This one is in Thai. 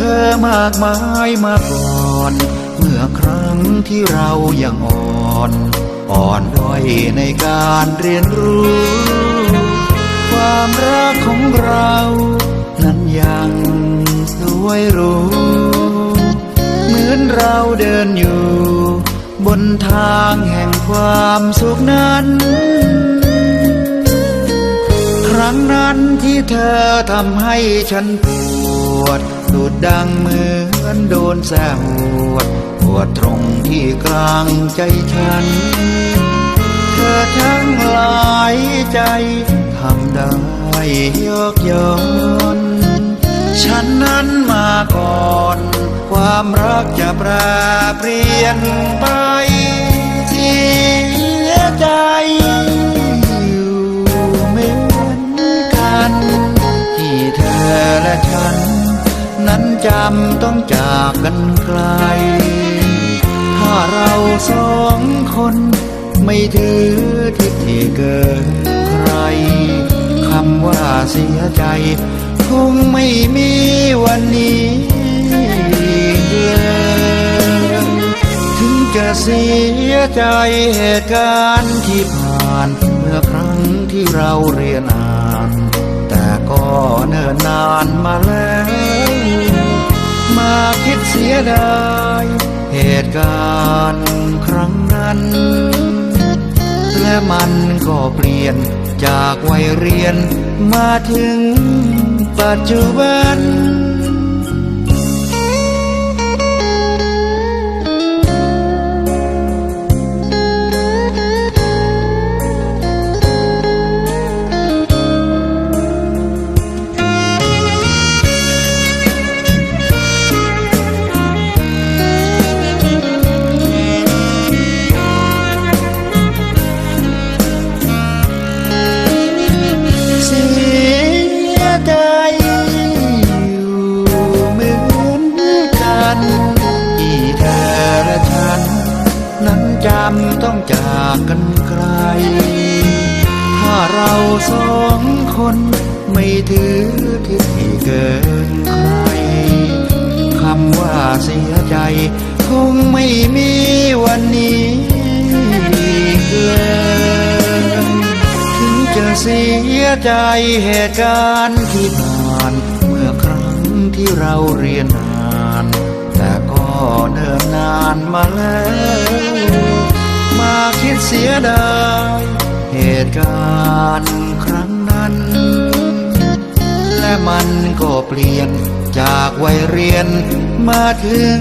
ธอมากมายมาก่อน เมื่อครั้งที่เรายังอ่อน อ่อนด้อยในการเรียนรู้ ความรักของเรา นั้นยังสวยรู้ เหมือนเราเดินอยู่ บนทางแห่งความสุขนั้น ครั้งนั้นที่เธอทำให้ฉันปวด ดูดดังเหมือนโดนแสวดปวดตรงที่กลางใจฉัน เธอทั้งหลายใจทำได้ยกย้อนฉันนั้นมาก่อน ความรักจะแปรเปลี่ยนไปเจำต้องจากกันไกล ถ้าเราสองคนไม่ถือทิฏฐิเกินใคร คำว่าเสียใจ คงไม่มีวันนี้เลยถึงจะเสียใจเหตุการณ์ที่ผ่านเมื่อครั้งที่เราเรียนอ่าน แต่ก็เนิ่นนานมาแล้ว มาคิดเสียดายเหตุการณ์ครั้งนั้น และมันก็เปลี่ยนจากวัยเรียนมาถึงปัจจุบัน นั้นจำต้องจากกันไกล ถ้าเราสองคนไม่ถือทิฏฐิเกินใคร คำว่าเสียใจ คงไม่มีวันนี้เลยถึงจะเสียใจเหตุการณ์ที่ผ่าน เมื่อครั้งที่เราเรียนนาน แต่ก็เนิ่นนานมาแล้ว มาคิดเสียดายเหตุการณ์ครั้งนั้น และมันก็เปลี่ยนจากวัยเรียนมาถึง